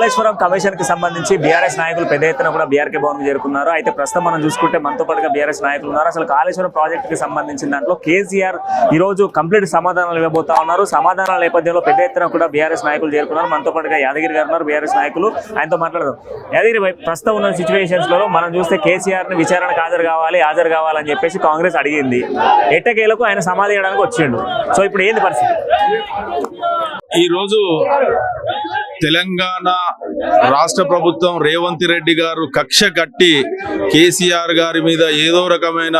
కాళేశ్వరం కమిషన్కి సంబంధించి బీఆర్ఎస్ నాయకులు పెద్ద ఎత్తున కూడా బీఆర్కే భవన్ చేరుకున్నారు. అయితే ప్రస్తుతం మనం చూసుకుంటే మనతో పాటుగా బీఆర్ఎస్ నాయకులు ఉన్నారు. అసలు కాళేశ్వరం ప్రాజెక్ట్కి సంబంధించిన దాంట్లో కేసీఆర్ ఈ రోజు కంప్లీట్ సమాధానాలు ఇవ్వబోతా ఉన్నారు. సమాధానాల నేపథ్యంలో పెద్ద ఎత్తున కూడా బీఆర్ఎస్ నాయకులు చేరుకున్నారు. మనతో పాటుగా యాదగిరి గారు ఉన్నారు. బీఆర్ఎస్ నాయకులు ఆయనతో మాట్లాడదాం. యాదగిరి ప్రస్తుతం ఉన్న సిచ్యువేషన్స్లో మనం చూస్తే కేసీఆర్ని విచారణకు హాజరు కావాలి హాజరు కావాలని చెప్పేసి కాంగ్రెస్ అడిగింది. ఎట్టకేలకు ఆయన సమాధి చేయడానికి వచ్చిండు. సో ఇప్పుడు ఏంది పరిస్థితి? ఈ రోజు తెలంగాణ రాష్ట్ర ప్రభుత్వం రేవంత్ రెడ్డి గారు కక్ష కట్టి కేసీఆర్ గారి మీద ఏదో రకమైన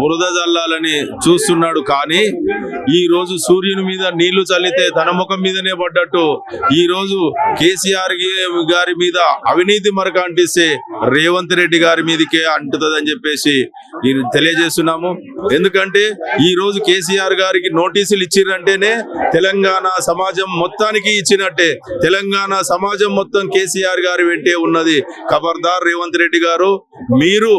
బురద జల్లాలని చూస్తున్నాడు. కానీ ఈ రోజు సూర్యుని మీద నీళ్ళు చల్లితే తన ముఖం మీదనే పడ్డట్టు. ఈ రోజు కేసీఆర్ గారి మీద అవినీతి మరక అంటిస్తే రేవంత్ రెడ్డి గారి మీదకే అంటుతుందని చెప్పేసి తెలియజేస్తున్నాము. ఎందుకంటే ఈ రోజు కేసీఆర్ గారికి నోటీసులు ఇచ్చిరంటేనే తెలంగాణ సమాజం మొత్తానికి ఇచ్చినట్టే. తెలంగాణ సమాజం మొత్తం కేసీఆర్ గారి వెంటే ఉన్నది. ఖబర్దార్ రేవంత్ రెడ్డి గారు మీరు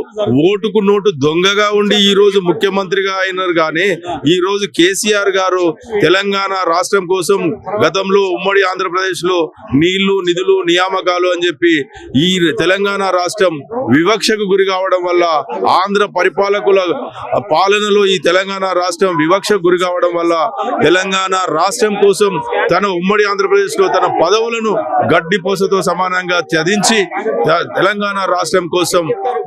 ఓటుకు నోటు దొంగగా ఉండి ఈ రోజు ముఖ్యమంత్రిగా అయినారు కానీ ఈ రోజు కేసీఆర్ గారు తెలంగాణ రాష్ట్రం కోసం గతంలో ఉమ్మడి ఆంధ్రప్రదేశ్లో నీళ్ళు నిధులు నియామకాలు అని చెప్పి ఈ తెలంగాణ రాష్ట్రం వివక్షకు గురి కావడం వల్ల ఆంధ్ర పరిపాలకుల పాలనలో ఈ తెలంగాణ రాష్ట్రం వివక్షకు గురి కావడం వల్ల తెలంగాణ రాష్ట్రం కోసం తన ఉమ్మడి ఆంధ్రప్రదేశ్లో తన పదవులను గడ్డిపోసతో సమానంగా త్యజించి తెలంగాణ రాష్ట్రం కోసం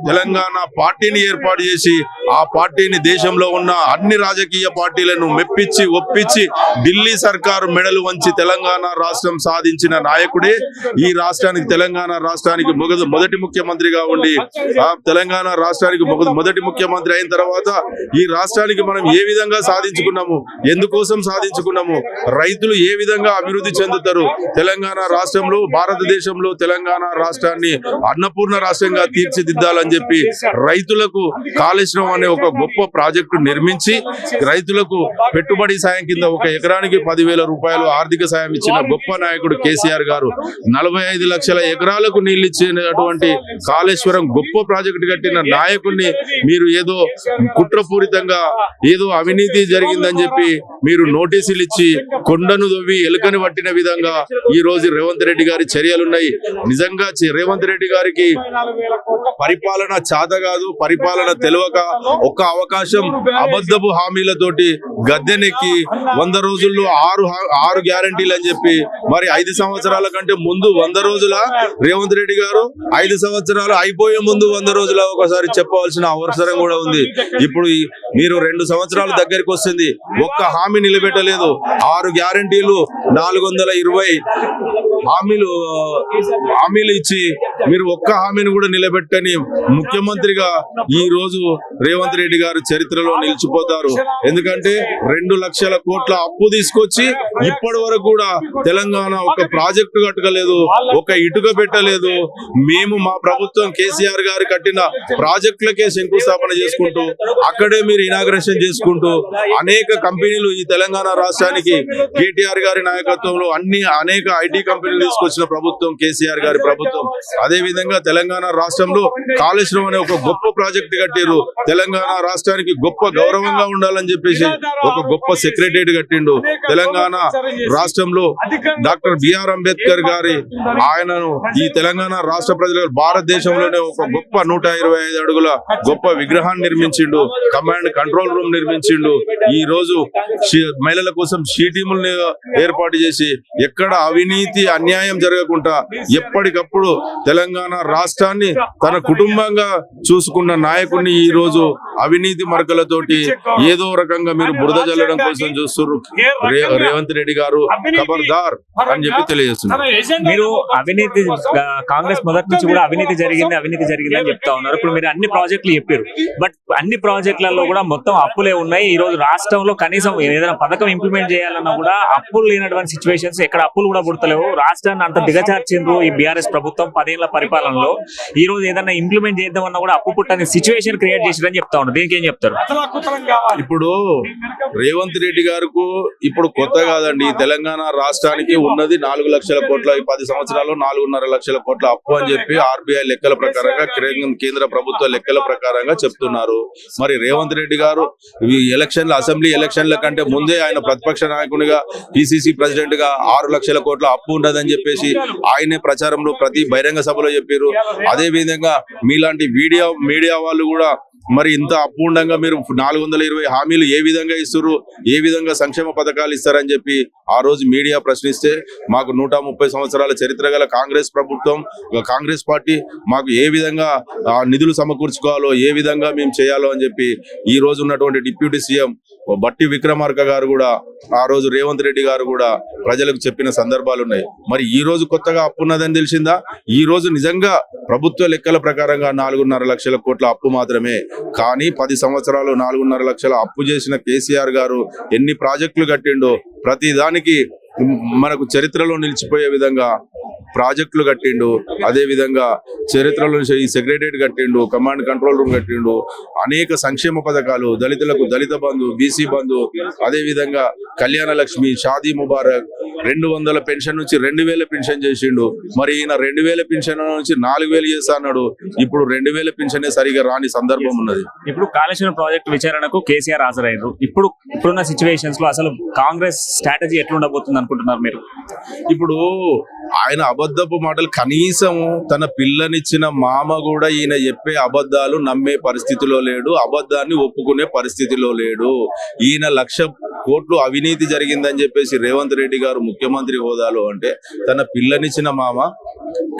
తెలంగాణ పార్టీని ఏర్పాటు చేసి ఆ పార్టీని దేశంలో ఉన్న అన్ని రాజకీయ పార్టీలను మెప్పించి ఒప్పించి ఢిల్లీ సర్కారు మెడలు వంచి తెలంగాణ రాష్ట్రం సాధించిన నాయకుడే ఈ రాష్ట్రానికి తెలంగాణ రాష్ట్రానికి మొదటి ముఖ్యమంత్రిగా ఉండి ఆ తెలంగాణ రాష్ట్రానికి మొదటి ముఖ్యమంత్రి అయిన తర్వాత ఈ రాష్ట్రానికి మనం ఏ విధంగా సాధించుకున్నాము ఎందుకోసం సాధించుకున్నాము రైతులు ఏ విధంగా అభివృద్ధి చెందుతారు తెలంగాణ రాష్ట్రంలో భారత భారతదేశంలో తెలంగాణ రాష్ట్రాన్ని అన్నపూర్ణ రాష్ట్రంగా తీర్చిదిద్దాలని చెప్పి రైతులకు కాళేశ్వరం అనే ఒక గొప్ప ప్రాజెక్టు నిర్మించి రైతులకు పెట్టుబడి సాయం కింద ఒక ఎకరానికి పదివేల రూపాయలు ఆర్థిక సాయం ఇచ్చిన గొప్ప నాయకుడు కేసీఆర్ గారు. నలభై ఐదు లక్షల ఎకరాలకు నీళ్ళు ఇచ్చినటువంటి కాళేశ్వరం గొప్ప ప్రాజెక్టు కట్టిన నాయకుడిని మీరు ఏదో కుట్రపూరితంగా ఏదో అవినీతి జరిగిందని చెప్పి మీరు నోటీసులు ఇచ్చి కొండను దొవ్వి ఎలుకని పట్టిన విధంగా ఈ రోజు రేవంత్ రెడ్డి గారి చర్యలున్నాయి నిజంగా చి- రేవంత్ రెడ్డి గారికి పరిపాలన చాత కాదు పరిపాలన తెలియక ఒక్క అవకాశం అబద్ధపు హామీలతోటి గద్దెనెక్కి వంద రోజుల్లో ఆరు హా- ఆరు గ్యారంటీలు అని చెప్పి మరి ఐదు సంవత్సరాల కంటే ముందు వంద రోజుల రేవంత్ రెడ్డి గారు ఐదు సంవత్సరాలు అయిపోయే ముందు వంద రోజుల ఒకసారి చెప్పవలసిన అవసరం కూడా ఉంది. ఇప్పుడు మీరు రెండు సంవత్సరాల దగ్గరికి వస్తుంది ఒక్క హామీ నిలబెట్టలేదు ఆరు గ్యారంటీలు నాలుగు వందల ఇరవై హామీలు హామీలు ఇచ్చి మీరు ఒక్క హామీని కూడా నిలబెట్టని ముఖ్యమంత్రిగా ఈ రోజు రేవంత్ రెడ్డి గారు చరిత్రలో నిలిచిపోతారు. ఎందుకంటే రెండు లక్షల కోట్ల అప్పు తీసుకొచ్చి ఇప్పటి వరకు కూడా తెలంగాణ ఒక ప్రాజెక్టు కట్టలేదు ఒక ఇటుక పెట్టలేదు. మేము మా ప్రభుత్వం కేసీఆర్ గారు కట్టిన ప్రాజెక్టులకే శంకుస్థాపన చేసుకుంటూ అక్కడే మీరు ఇనాగ్రేషన్ చేసుకుంటూ అనేక కంపెనీలు ఈ తెలంగాణ రాష్ట్రానికి కేటీఆర్ గారి నాయకత్వంలో అన్ని అనేక ఐటీ కంపెనీలు తీసుకొచ్చిన ప్రభుత్వం. కేసీఆర్ గారి ప్రభుత్వం. అదే విధంగా తెలంగాణ రాష్ట్రంలో కాళేశ్వరం అనే ఒక గొప్ప ప్రాజెక్ట్ కట్టిరు తెలంగాణ రాష్ట్రానికి గొప్ప గౌరవంగా ఉండాలని చెప్పేసి ఒక గొప్ప సెక్రటరియట్ కట్టిండు. తెలంగాణ రాష్ట్రంలో డాక్టర్ బిఆర్ అంబేద్కర్ గారి ఆయనను ఈ తెలంగాణ రాష్ట్ర ప్రజలు భారతదేశంలోనే ఒక గొప్ప నూట ఇరవై ఐదు అడుగుల గొప్ప విగ్రహాన్ని నిర్మించిండు. కమాండ్ కంట్రోల్ రూమ్ నిర్మించిండు. ఈ రోజు మహిళల కోసం షీ ఏర్పాటు చేసి ఎక్కడ అవినీతి అన్యాయం జరగకుండా ఎప్పటికప్పుడు తెలంగాణ రాష్ట్రాన్ని తన కుటుంబంగా చూసుకున్న నాయకుడిని ఈ రోజు అవినీతి మరకలతోటి ఏదో రకంగా మీరు బురద జల్లడం కోసం చూస్తున్నారు. రేవంత్ రెడ్డి గారు ఖబర్దార్ అని చెప్పి తెలియజేస్తున్నారు. మీరు అవినీతి కాంగ్రెస్ మొదటి నుంచి కూడా అవినీతి జరిగింది అవినీతి జరిగింది అని చెప్తా ఉన్నారు. ఇప్పుడు మీరు అన్ని ప్రాజెక్టులు చెప్పారు. బట్ అన్ని ప్రాజెక్టులలో కూడా మొత్తం అప్పులే ఉన్నాయి. ఈ రోజు రాష్ట్రంలో కనీసం ఏదైనా పథకం ఇంప్లిమెంట్ చేయాలన్నా కూడా అప్పులు లేనటువంటి సిచ్యువేషన్స్ ఎక్కడ అప్పులు కూడా పుడతలేవు. రాష్ట్రాన్ని అంత దిగజార్చిండ్రు ఈ బీఆర్ఎస్ ప్రభుత్వం పదేళ్ళ పరిపాలనలో. ఈ రోజు ఏదైనా ఇంప్లిమెంట్ చేద్దామన్నా కూడా అప్పు పుట్టని సిచ్యువేషన్ క్రియేట్ చేసిరని చెప్తా ఉన్నారు దీనికి ఏం చెప్తారు ఇప్పుడు రేవంత్ రెడ్డి గారికి ఇప్పుడు కొత్త కాదండి. తెలంగాణ రాష్ట్రానికి ఉన్నది నాలుగు లక్షల కోట్ల ఈ పది సంవత్సరాలు నాలుగున్నర లక్షల కోట్ల అప్పు అని చెప్పి ఆర్బీఐ లెక్కల ప్రకారంగా కేంద్ర- కేంద్ర ప్రభుత్వ లెక్కల ప్రకారంగా చెప్తున్నారు. మరి రేవంత్ రెడ్డి గారు ఈ ఎలక్షన్ల అసెంబ్లీ ఎలక్షన్ల కంటే ముందే ఆయన ప్రతిపక్ష నాయకునిగా పిసిసి ప్రెసిడెంట్గా ఆరు లక్షల కోట్ల అప్పు ఉండదని చెప్పేసి ఆయనే ప్రచారంలో ప్రతి బహిరంగ సభలో చెప్పారు. అదే విధంగా మీలాంటి మీడియా మీడియా వాళ్ళు కూడా మరి ఇంత అపూర్ణంగా మీరు నాలుగు వందల ఇరవై హామీలు ఏ విధంగా ఇస్తారు ఏ విధంగా సంక్షేమ పథకాలు ఇస్తారని చెప్పి ఆ రోజు మీడియా ప్రశ్నిస్తే మాకు నూట ముప్పై సంవత్సరాల చరిత్ర గల కాంగ్రెస్ ప్రభుత్వం ఒక కాంగ్రెస్ పార్టీ మాకు ఏ విధంగా ఆ నిధులు సమకూర్చుకోవాలో ఏ విధంగా మేము చేయాలో అని చెప్పి ఈ రోజు ఉన్నటువంటి డిప్యూటీ సీఎం బట్టి విక్రమార్క గారు కూడా ఆ రోజు రేవంత్ రెడ్డి గారు కూడా ప్రజలకు చెప్పిన సందర్భాలు ఉన్నాయి. మరి ఈ రోజు కొత్తగా అప్పు ఉన్నదని తెలిసిందా? ఈ రోజు నిజంగా ప్రభుత్వ లెక్కల ప్రకారంగా నాలుగున్నర లక్షల కోట్ల అప్పు మాత్రమే. కానీ పది సంవత్సరాలు నాలుగున్నర లక్షల అప్పు చేసిన కేసీఆర్ గారు ఎన్ని ప్రాజెక్టులు కట్టిండో ప్రతి దానికి మనకు చరిత్రలో నిలిచిపోయే విధంగా ప్రాజెక్టులు కట్టిండు అదే విధంగా చరిత్రలో ఈ సెక్రటరియట్ కట్టిండు కమాండ్ కంట్రోల్ రూమ్ కట్టిండు అనేక సంక్షేమ పథకాలు దళితులకు దళిత బంధు బీసీ బంధు అదే విధంగా కళ్యాణ లక్ష్మి షాదీ ముబారక్ రెండు వందల పెన్షన్ నుంచి రెండు వేల పెన్షన్ చేసిండు. మరి ఈయన రెండు వేల పెన్షన్ నుంచి నాలుగు వేలు చేస్తా అన్నాడు. ఇప్పుడు రెండు వేల పెన్షనే సరిగా రాని సందర్భం ఉన్నది. ఇప్పుడు కాళేశ్వరం ప్రాజెక్టు విచారణకు కేసీఆర్ హాజరయ్యారు. ఇప్పుడు ఇప్పుడున్న సిచ్యువేషన్స్లో అసలు కాంగ్రెస్ స్ట్రాటజీ ఎట్లుండబోతుంది అనుకుంటున్నారు మీరు? ఇప్పుడు ఆయన అబద్ధపు మాటలు కనీసం తన పిల్లనిచ్చిన మామ కూడా ఈయన చెప్పే అబద్ధాలు నమ్మే పరిస్థితిలో లేడు. అబద్ధాన్ని ఒప్పుకునే పరిస్థితిలో లేడు. ఈయన లక్ష కోట్లు అవినీతి జరిగిందని చెప్పేసి రేవంత్ రెడ్డి గారు ముఖ్యమంత్రి హోదాలో అంటే తన పిల్లనిచ్చిన మామ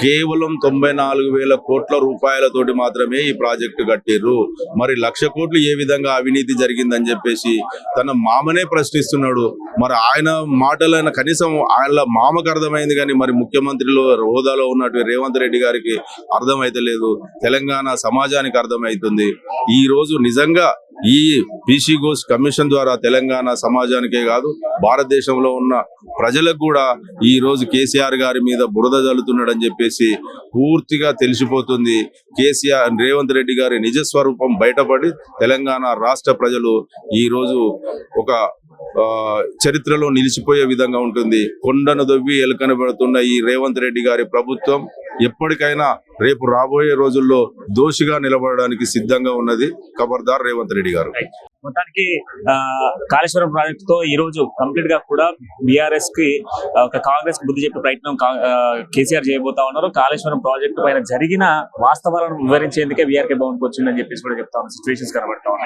కేవలం తొంభై నాలుగు వేల కోట్ల రూపాయలతోటి మాత్రమే ఈ ప్రాజెక్టు కట్టిర్రు. మరి లక్ష కోట్లు ఏ విధంగా అవినీతి జరిగిందని చెప్పేసి తన మామనే ప్రశ్నిస్తున్నాడు. మరి ఆయన మాటలైన కనీసం ఆయన మామకు అర్థమైంది కానీ మరి ముఖ్యమంత్రిలో హోదాలో ఉన్నట్టు రేవంత్ రెడ్డి గారికి అర్థమైతలేదు. తెలంగాణ సమాజానికి అర్థమవుతుంది ఈ రోజు నిజంగా ఈ పీసీ ఘోష్ కమిషన్ ద్వారా తెలంగాణ సమాజానికే కాదు భారతదేశంలో ఉన్న ప్రజలకు కూడా ఈ రోజు కేసీఆర్ గారి మీద బురద జల్లుతున్నాడని చెప్పేసి పూర్తిగా తెలిసిపోతుంది. కేసీఆర్ రేవంత్ రెడ్డి గారి నిజ స్వరూపం బయటపడి తెలంగాణ రాష్ట్ర ప్రజలు ఈ రోజు ఒక చరిత్రలో నిలిచిపోయే విధంగా ఉంటుంది. కొండను దొవ్వి ఎలుకను పెడుతున్న ఈ రేవంత్ రెడ్డి గారి ప్రభుత్వం ఎప్పటికైనా రేపు రాబోయే రోజుల్లో దోషిగా నిలబడడానికి సిద్ధంగా ఉన్నది ఖబర్దార్ రేవంత్ రెడ్డి గారు. మొత్తానికి ఆ, కాళేశ్వరం ప్రాజెక్ట్తో ఈ రోజు కంప్లీట్గా కూడా బీఆర్ఎస్కి ఒక కాంగ్రెస్ బుద్ధి చెప్పే ప్రయత్నం కేసీఆర్ చేయబోతా ఉన్నారు. కాళేశ్వరం ప్రాజెక్టు పైన జరిగిన వాస్తవాలను వివరించేందుకే బీఆర్కే భవన్ వచ్చిందని చెప్పేసి కూడా చెప్తా ఉన్నారు సిచ్యువేషన్స్ కనబడతా ఉన్నాయి.